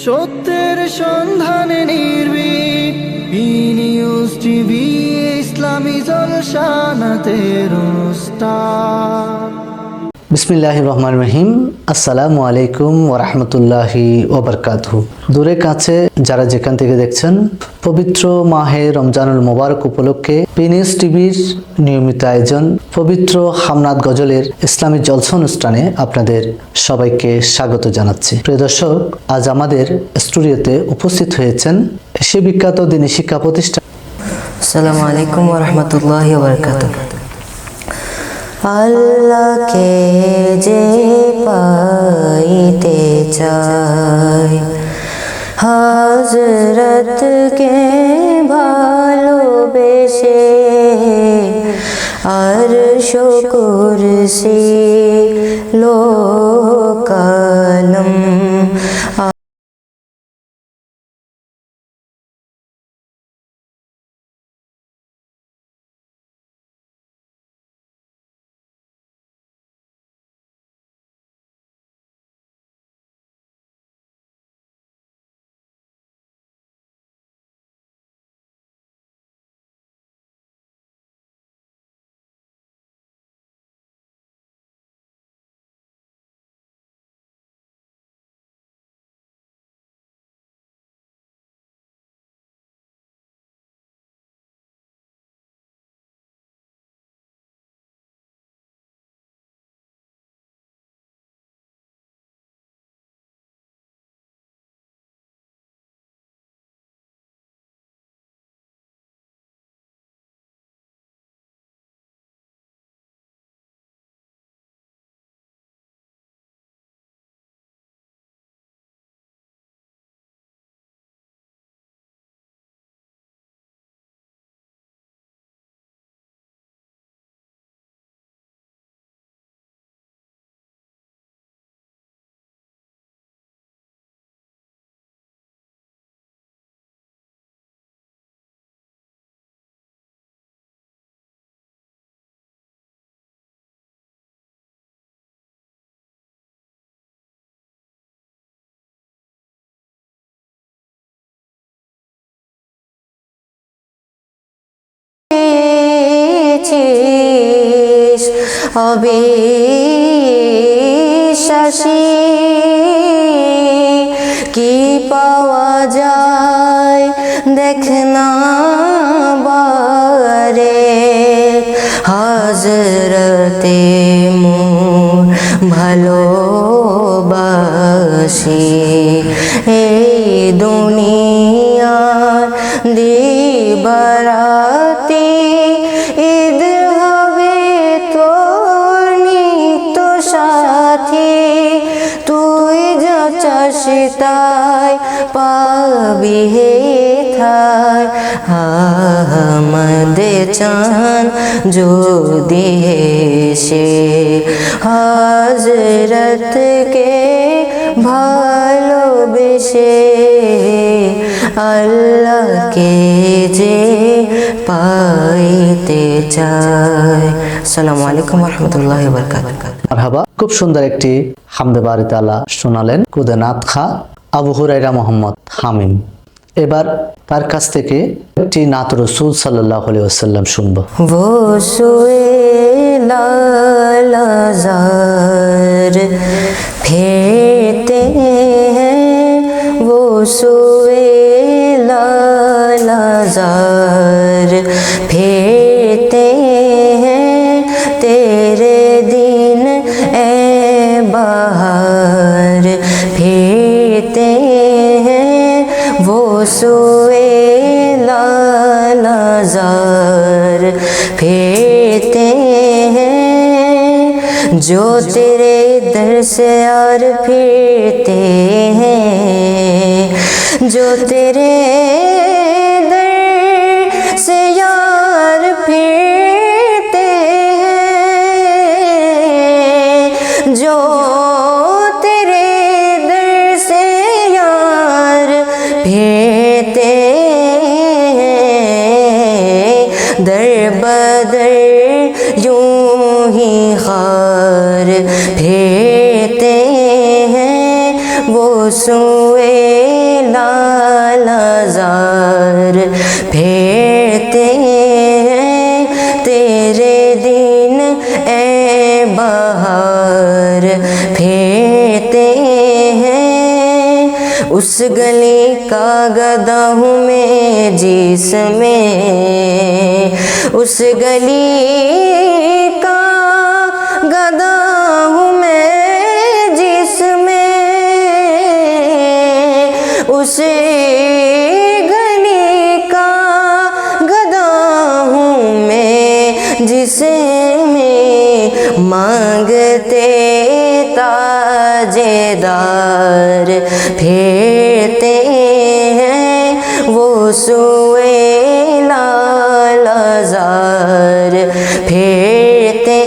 সত্যের সন্ধানে নির্ভীক নিউজ টিভি ইসলামী জলসানাতে উস্তাদ বিসমিল্লাহ রহমান রহিম আসসালামু আলাইকুম ওরহমতুল্লাহি ওবরকাতহু। দূরে কাছে যারা যেখান থেকে দেখছেন, পবিত্র মাহে রমজানুল মোবারক উপলক্ষে পিনিস টিভির নিয়মিত আয়োজন, পবিত্র হামনাদ গজলের ইসলামী জলসা অনুষ্ঠানে আপনাদের সবাইকে স্বাগত জানাচ্ছি। প্রিয় দর্শক, আজ আমাদের স্টুডিওতে উপস্থিত হয়েছেন সে বিখ্যাত দিনী শিক্ষা প্রতিষ্ঠান আসসালামু আলাইকুম বরকাত আল্লাহকে যে পাইতে চাই। হাজরতকে ভালোবেসে আর শুকুর সে লোকালম পেয়েছিস। অবিশ্বাসী কি পাওয়া যায়? দেখ না বারে। হাজরতে মোর ভালোবাসি। এই দুনিয়ার তাই পাবি হে থাই। আমাদের চান যদি সে হাজরতকে ভালোবেসে আল্লাহকে যে পাইতে চায়। আসসালামু আলাইকুম রহমতুল্লাহ বরকাত খুব সুন্দর একটি হামদে বারি তালা শোনালেন কুদেনাথ খা আবু হুরাইরা মোহাম্মদ, হামিম। এবার তার কাছ থেকে একটি নাত রসুল সাল্লাহ আলি আসাল্লাম শুনব। ফেরতে হ্যাঁ, সুয়ে লাজার ফেরতে হ্যাঁ, তেরে سوئے نظر پھیرتے ہیں جو تیرے در سے یار پھیرتے ہیں جو تیرے سوئے لالا زار پھیرتے ہیں تیرے دن اے بہار پھیرتے ہیں اس گلی کا گدا ہوں میں جس میں اس گلی کا اسے گلی کا گدا ہوں میں، جسے میں مانگتے تاجے دار پھیرتے ہیں وہ سوئے لال زار پھیرتے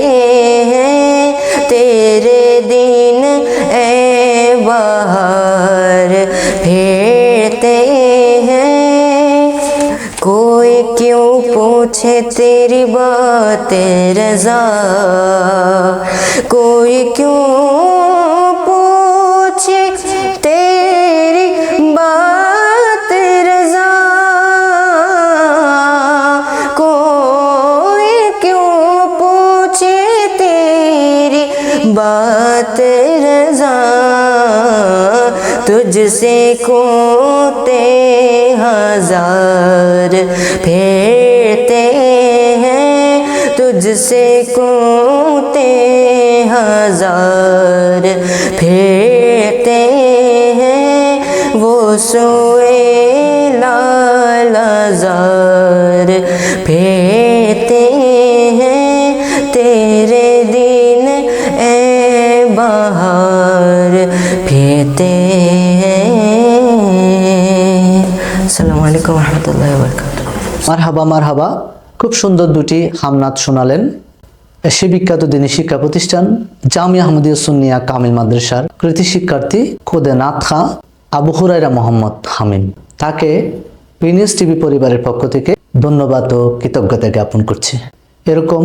ہیں تیرے دن اے بہار پھیر क्यों पूछे तेरी बात रजा कोई क्यों पूछे تجھ سے کھوتے ہزار پھیرتے ہیں، تجھ سے کھوتے ہزار پھیرتے ہیں۔ وہ سوئے لال ہزار پھیرتے ہیں۔ تیرے دن اے بہار پھیرتے ہیں আসসালামু আলাইকুম রহমতুল্লাহ মারহাবা মারহাবা, খুব সুন্দর দুটি হামনাথ শোনালেন সে বিখ্যাত দিনী শিক্ষা প্রতিষ্ঠান জামি আহমদীয় সুনিয়া কামিল মাদ্রাসার কৃতি শিক্ষার্থী খোদে নাথ খা আবু হুরাইরা মোহাম্মদ হামিম। তাকে পিনিস টিভি পরিবারের পক্ষ থেকে ধন্যবাদ ও কৃতজ্ঞতা জ্ঞাপন করছি। এরকম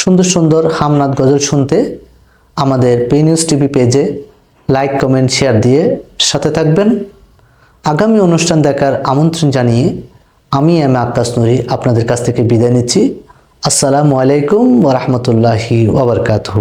সুন্দর সুন্দর হামনাদ গজল শুনতে আমাদের পিনিউজ টিভি পেজে লাইক, কমেন্ট, শেয়ার দিয়ে সাথে থাকবেন। আগামী অনুষ্ঠান দেখার আমন্ত্রণ জানিয়ে আমি এম আকাশ নুরি আপনাদের কাছ থেকে বিদায় নিচ্ছি। আসসালামু আলাইকুম ওরহমতুল্লাহি ওবরকাতহু